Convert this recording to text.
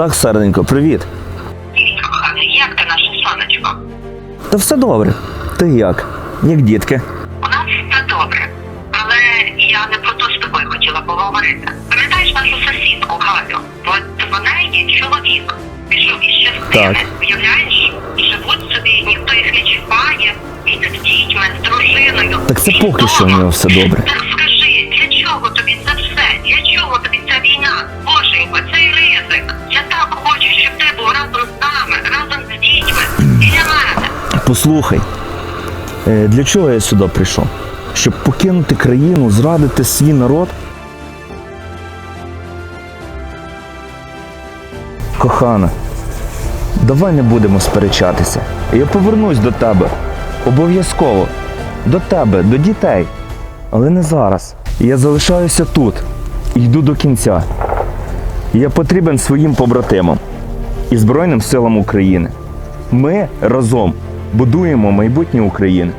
Так, серденько, привіт. Привіт, коханий, як ти наше сонечко? Та все добре. Ти як? Як дітки? У нас все добре, але я не про то з тобою хотіла поговорити. Пам'ятаєш нашу сусідку Галю? От вона її чоловік пішов із частини, Так. уявляєш? Живуть собі, ніхто їх не чіпає, він з дітьми, з дружиною. Так це поки що в нього все добре. Так Послухай, е, для чого я сюди прийшов? Щоб покинути країну, зрадити свій народ? Кохана, давай не будемо сперечатися. Я повернусь до тебе. Обов'язково. До тебе, до дітей. Але не зараз. Я залишаюся тут і йду до кінця. Я потрібен своїм побратимам і Збройним силам України. Ми разом будуємо майбутнє України.